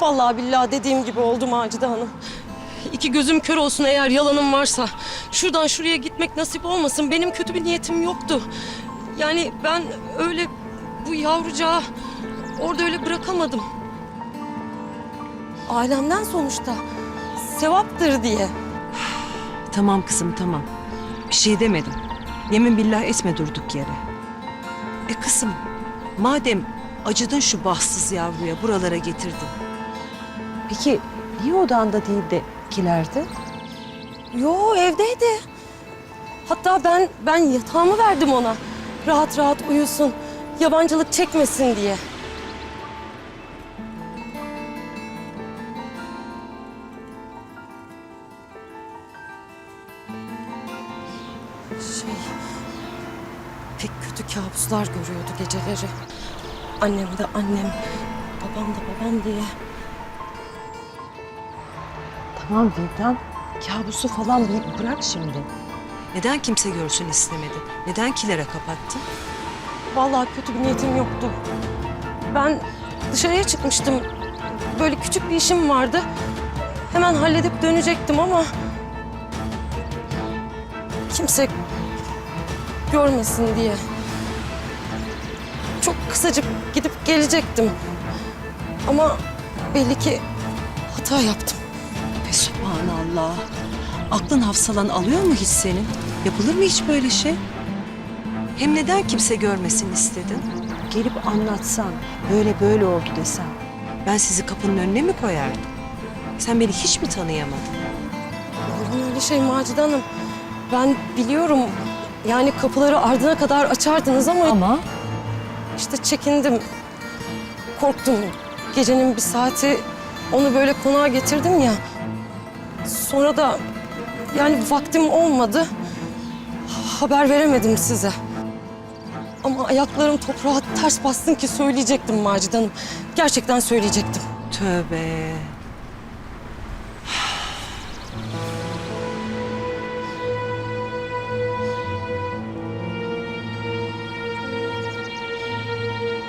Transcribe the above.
Vallahi billahi dediğim gibi oldu Macide Hanım. İki gözüm kör olsun eğer yalanım varsa. Şuradan şuraya gitmek nasip olmasın. Benim kötü bir niyetim yoktu. Yani ben öyle bu yavrucağı orada öyle bırakamadım. Ailemden sonuçta sevaptır diye. Tamam kızım tamam. Bir şey demedim. Yemin billah etme durduk yere. E kızım madem acıdın şu bahtsız yavruya buralara getirdin. Peki niye odanda değil de kilerde? Yo evdeydi. Hatta ben ben yatağımı verdim ona. Rahat rahat uyusun. Yabancılık çekmesin diye. Şey... Pek kötü kabuslar görüyordu geceleri. Annem de annem, babam da babam diye. Tamam Vildan. Kabusu falan bırak şimdi. Neden kimse görsün istemedin? Neden kilere kapattın? Vallahi kötü bir niyetim yoktu. Ben dışarıya çıkmıştım. Böyle küçük bir işim vardı. Hemen halledip dönecektim ama... Kimse görmesin diye. Çok kısacık gidip gelecektim. Ama belli ki hata yaptım. Subhanallah. Aklın hafsalan alıyor mu hiç senin? Yapılır mı hiç böyle şey? Hem neden kimse görmesin istedin? Gelip anlatsan, böyle böyle oldu desem. Ben sizi kapının önüne mi koyardım? Sen beni hiç mi tanıyamadın? Olur mu öyle şey Macide Hanım? Ben biliyorum yani kapıları ardına kadar açardınız ama... Ama İşte çekindim. Korktum. Gecenin bir saati onu böyle konağa getirdim ya. Sonra da yani vaktim olmadı. Haber veremedim size. Ama ayaklarım toprağa ters bastın ki söyleyecektim Macide Hanım. Gerçekten söyleyecektim. tövbe.